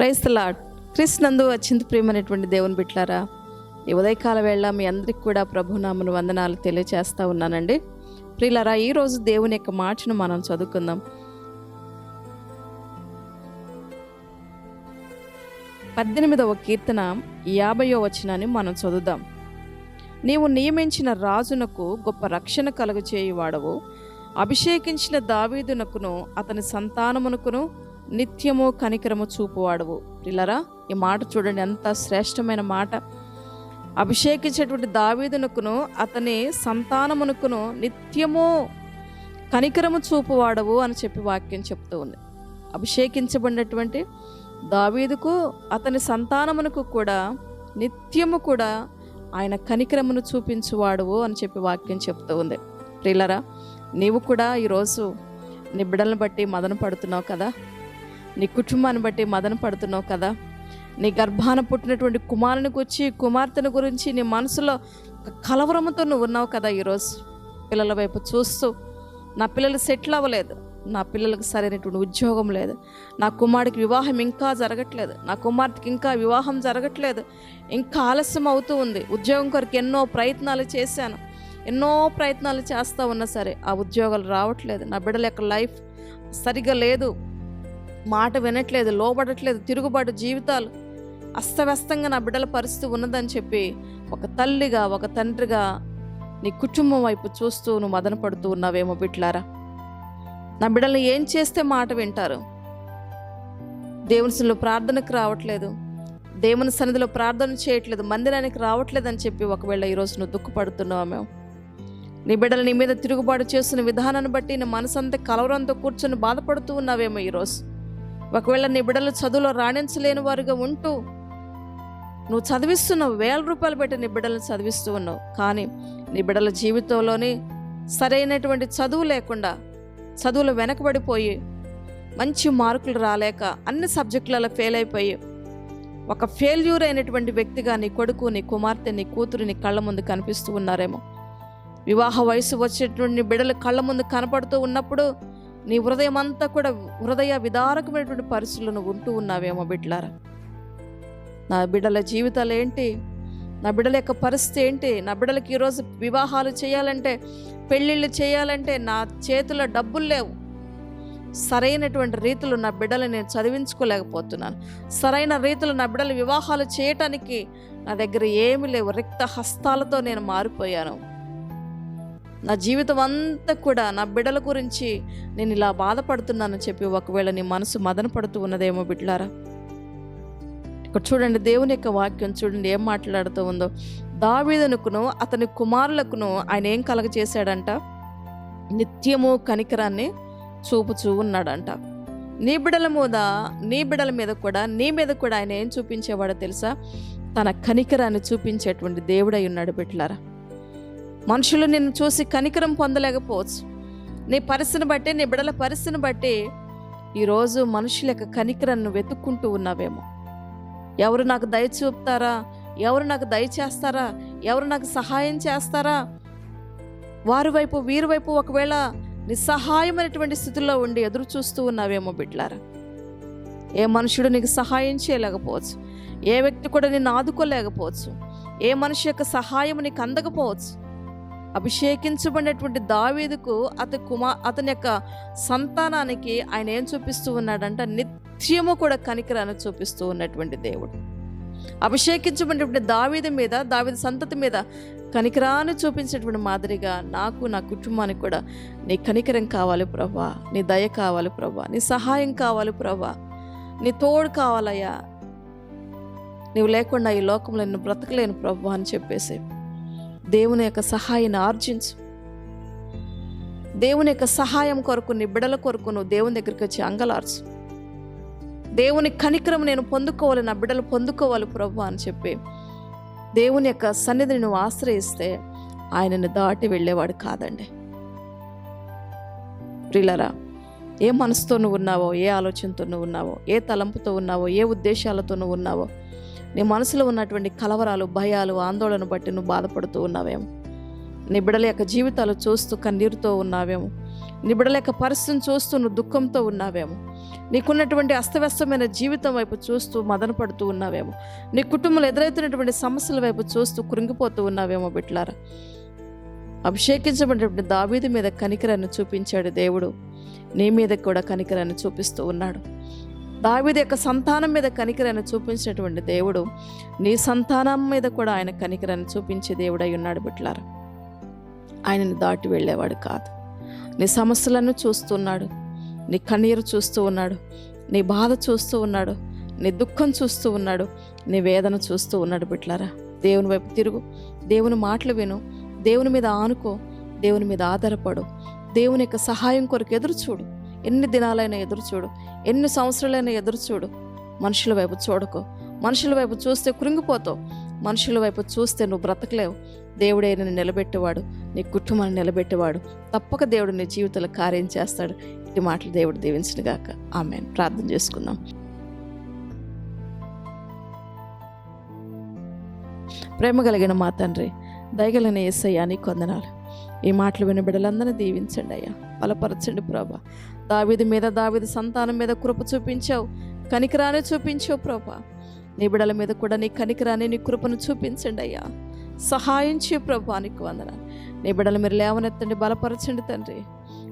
Price lord వచ్చింది అత్యంత ప్రియమైనటువంటి దేవుని బిట్లారా ఈ ఉదయకాల వేళ మీ అందరికి కూడా ప్రభునామను వందనాలు తెలియచేస్తా ఉన్నానండి. ప్రియులరా ఈరోజు దేవుని యొక్క మాటను మనం చదువుకుందాం. పద్దెనిమిదవ కీర్తన యాభయో వచనాన్ని మనం చదువుదాం. నీవు నియమించిన రాజునకు గొప్ప రక్షణ కలుగు చేయువాడవు అభిషేకించిన దావీదునకును అతని సంతానమునకును నిత్యము కనికరము చూపువాడవు పిల్లరా ఈ మాట చూడండి ఎంత శ్రేష్టమైన మాట. అభిషేకించేటువంటి దావీదునకును అతని సంతానమునకును నిత్యము కనికరము చూపువాడవు అని చెప్పి వాక్యం చెప్తూ ఉంది. అభిషేకించబడినటువంటి దావీదుకు అతని సంతానమునకు కూడా నిత్యము కూడా ఆయన కనికరమును చూపించువాడువు అని చెప్పి వాక్యం చెప్తూ ఉంది. ప్రియులరా నీవు కూడా ఈరోజు నీ బిడ్డలను బట్టి మదన పడుతున్నావు కదా? నీ కుటుంబాన్ని బట్టి మదన పడుతున్నావు కదా. నీ గర్భాన పుట్టినటువంటి కుమారుని గురించి కుమార్తెను గురించి నీ మనసులో ఒక కలవరముతో నువ్వు ఉన్నావు కదా ఈరోజు. పిల్లల వైపు చూస్తూ నా పిల్లలు సెటిల్ అవ్వలేదు. నా పిల్లలకు సరైనటువంటి ఉద్యోగం లేదు. నా కుమారుడికి వివాహం ఇంకా జరగట్లేదు. నా కుమార్తెకి ఇంకా వివాహం జరగట్లేదు. ఇంకా ఆలస్యం అవుతూ ఉంది. ఉద్యోగం కొరకు ఎన్నో ప్రయత్నాలు చేశాను. ఎన్నో ప్రయత్నాలు చేస్తూ ఉన్నా సరే ఆ ఉద్యోగాలు రావట్లేదు. నా బిడ్డల యొక్క లైఫ్ సరిగా లేదు. మాట వినట్లేదు లోబడట్లేదు తిరుగుబాటు జీవితాలు అస్తవ్యస్తంగా నా బిడ్డల పరిస్థితి ఉన్నదని చెప్పి ఒక తల్లిగా ఒక తండ్రిగా నీ కుటుంబం వైపు చూస్తూ నువ్వు మదన పడుతూ ఉన్నావేమో బిట్లారా నా బిడ్డలు ఏం చేస్తే మాట వింటారు? దేవుని సన్నిధిలో ప్రార్థనకు రావట్లేదు. దేవుని సన్నిధిలో ప్రార్థన చేయట్లేదు మందిరానికి రావట్లేదు అని చెప్పి ఒకవేళ ఈరోజు నువ్వు దుఃఖపడుతున్నావేమో నీ బిడ్డలు నీ మీద తిరుగుబాటు చేస్తున్న విధానాన్ని బట్టి నీ మనసంతా కలవరంతో కూర్చొని బాధపడుతూ ఉన్నావేమో ఈరోజు ఒకవేళ నీ బిడ్డలు చదువులో రాణించలేని వారుగా ఉంటూ నువ్వు చదివిస్తున్నావు వేల రూపాయలు పెట్టి నీ బిడ్డలను చదివిస్తూ ఉన్నావు. కానీ నీ బిడ్డల జీవితంలోని సరైనటువంటి చదువు లేకుండా చదువులు వెనకబడిపోయి మంచి మార్కులు రాలేక అన్ని సబ్జెక్టులలో ఫెయిల్ అయిపోయి ఒక ఫెయిల్యూర్ అయినటువంటి వ్యక్తిగా నీ కొడుకు నీ కుమార్తె నీ కూతురు నీ కళ్ళ ముందు కనిపిస్తూ ఉన్నారేమో. వివాహ వయసు వచ్చేటువంటి బిడ్డలు కళ్ళ ముందు కనపడుతూ ఉన్నప్పుడు నీ హృదయం అంతా కూడా హృదయ విదారకమైనటువంటి పరిస్థితులు నువ్వు ఉంటూ ఉన్నావేమో బిడ్డలారా? నా బిడ్డల జీవితాలు ఏంటి? నా బిడ్డల యొక్క పరిస్థితి ఏంటి? నా బిడ్డలకి ఈరోజు వివాహాలు చేయాలంటే పెళ్ళిళ్ళు చేయాలంటే నా చేతిలో డబ్బులు లేవు. సరైనటువంటి రీతిలో నా బిడ్డలు నేను చదివించుకోలేకపోతున్నాను. సరైన రీతిలో నా బిడ్డలు వివాహాలు చేయటానికి నా దగ్గర ఏమీ లేవు. రిక్త హస్తాలతో నేను మారిపోయాను. నా జీవితం అంతా కూడా నా బిడ్డల గురించి నేను ఇలా బాధపడుతున్నానని చెప్పి ఒకవేళ నీ మనసు మదన పడుతూ ఉన్నదేమో బిడ్డలారా. ఇక్కడ చూడండి దేవుని యొక్క వాక్యం చూడండి ఏం మాట్లాడుతూ ఉందో. దావీదనుకును అతని కుమారులకును ఆయన ఏం కలగచేశాడంట నిత్యము కనికరాన్ని చూపుచూ ఉన్నాడంట. నీ బిడల మీద నీ బిడల మీద కూడా నీ మీద కూడా ఆయన ఏం చూపించేవాడో తెలుసా? తన కనికరాన్ని చూపించేటువంటి దేవుడై ఉన్నాడు బిడ్డలారా. మనుషులు నిన్ను చూసి కనికరం పొందలేకపోవచ్చు. నీ పరిస్థితిని బట్టి నీ బిడల పరిస్థితిని బట్టి ఈరోజు మనుషుల యొక్క కనికరాన్ని వెతుక్కుంటూ ఉన్నావేమో. ఎవరు నాకు దయ చూపుతారా? ఎవరు నాకు దయ చేస్తారా? ఎవరు నాకు సహాయం చేస్తారా? వారి వైపు వీరి వైపు ఒకవేళ నిస్సహాయమైనటువంటి స్థితిలో ఉండి ఎదురు చూస్తూ ఉన్నావేమో బిడ్లారా ఏ మనుషుడు నీకు సహాయం చేయలేకపోవచ్చు. ఏ వ్యక్తి కూడా నిన్ను ఆదుకోలేకపోవచ్చు. ఏ మనిషి యొక్క సహాయం నీకు అందకపోవచ్చు. అభిషేకించబడినటువంటి దావీదుకు అతని కుమార్ అతని యొక్క సంతానానికి ఆయన ఏం చూపిస్తూ ఉన్నాడంట నిత్యము కూడా కనికరాన్ని చూపిస్తూ ఉన్నటువంటి దేవుడు. అభిషేకించబడినటువంటి దావీదు మీద దావీదు సంతతి మీద కనికరాన్ని చూపించేటువంటి మాదిరిగా నాకు నా కుటుంబానికి కూడా నీ కనికరం కావాలి ప్రభా నీ దయ కావాలి ప్రభా నీ సహాయం కావాలి ప్రభా నీ తోడు కావాలయ్యా. నీవు లేకుండా ఈ లోకంలో నేను బ్రతకలేను ప్రభా అని చెప్పేసి దేవుని యొక్క సహాయాన్ని ఆర్జించు. దేవుని యొక్క సహాయం కొరకు నీ బిడల కొరకు నువ్వు దేవుని దగ్గరికి వచ్చి అంగలార్చు. దేవుని కనికరం నేను పొందుకోవాలి నా బిడ్డలు పొందుకోవాలి ప్రభు అని చెప్పి దేవుని యొక్క సన్నిధిని నువ్వు ఆశ్రయిస్తే ఆయనను దాటి వెళ్ళేవాడు కాదండి. ప్రిలరా ఏ మనసుతో నువ్వు ఉన్నావో ఏ ఆలోచనతో నువ్వు ఉన్నావో ఏ తలంపుతో ఉన్నావో ఏ ఉద్దేశాలతో నువ్వు ఉన్నావో నీ మనసులో ఉన్నటువంటి కలవరాలు భయాలు ఆందోళన బట్టి నువ్వు బాధపడుతూ ఉన్నావేమో. నీ బిడ్డల యొక్క జీవితాలు చూస్తూ కన్నీరుతో ఉన్నావేమో. నీ బిడ్డల యొక్క పరిస్థితిని చూస్తూ నువ్వు దుఃఖంతో ఉన్నావేమో. నీకున్నటువంటి అస్తవ్యస్తమైన జీవితం వైపు చూస్తూ మదన పడుతూ ఉన్నావేమో. నీ కుటుంబంలో ఎదురవుతున్నటువంటి సమస్యల వైపు చూస్తూ కృంగిపోతూ ఉన్నావేమో బిట్లారా అభిషేకించబడినటువంటి దావీదు మీద కనికరాన్ని చూపించాడు దేవుడు. నీ మీద కూడా కనికరాన్ని చూపిస్తూ ఉన్నాడు. దావిది యొక్క సంతానం మీద కనికరాన్ని చూపించినటువంటి దేవుడు నీ సంతానం మీద కూడా ఆయన కనికరాన్ని చూపించే దేవుడై ఉన్నాడు బిట్లారు ఆయనను దాటి వెళ్ళేవాడు కాదు. నీ సమస్యలను చూస్తున్నాడు నీ కన్నీరు చూస్తూ ఉన్నాడు నీ బాధ చూస్తూ ఉన్నాడు నీ దుఃఖం చూస్తూ ఉన్నాడు నీ వేదన చూస్తూ ఉన్నాడు బిట్లారా దేవుని వైపు తిరుగు దేవుని మాటలు విను దేవుని మీద ఆనుకో దేవుని మీద ఆధారపడు దేవుని యొక్క సహాయం కొరకు ఎదురు చూడు. ఎన్ని దినాలైనా ఎదురు చూడు. ఎన్ని సంవత్సరాలైనా ఎదురు చూడు. మనుషుల వైపు చూడకో. మనుషుల వైపు చూస్తే కృంగిపోతావు. మనుషుల వైపు చూస్తే నువ్వు బ్రతకలేవు. దేవుడే నిన్ను నిలబెట్టేవాడు. నీ కుటుంబాన్ని నిలబెట్టేవాడు. తప్పక దేవుడు నీ జీవితంలో కార్యం చేస్తాడు. ఈ మాటలు దేవుడు దీవించిన గాక. ఆమె ప్రార్థన చేసుకుందాం. ప్రేమ కలిగిన మా తండ్రి దయగలిగిన ఏసయ్యా నీ కొందనాలు ఈ మాటలు విని బిడ్డలందరినీ దీవించండి అయ్యా. బలపరచండి ప్రభా. దావిది మీద దావిది సంతానం మీద కృప చూపించావు కనికరాన్ని చూపించావు ప్రభా. నీ బిడ్డల మీద కూడా నీ కనికరాన్ని నీ కృపను చూపించండి అయ్యా. సహాయం చే ప్రభా నీకు వందనాలు. నీ బిడ్డలు మీరు లేవనెత్తండి బలపరచండి తండ్రి.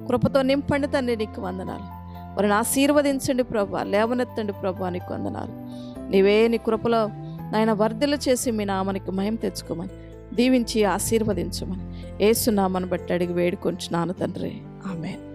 కృపతో నింపండి తండ్రి నీకు వందనాలు. వారిని ఆశీర్వదించండి ప్రభా లేవనెత్తండి ప్రభా నీకు వందనాలు. నీవే నీ కృపలో నాయన వర్ధిలు చేసి మీ నామనికి మహిమ తెచ్చుకోమని దీవించి ఆశీర్వదించమని. ఏసునామను బట్టి అడిగి వేడుకొంచున్నాను తండ్రి. ఆమెన్.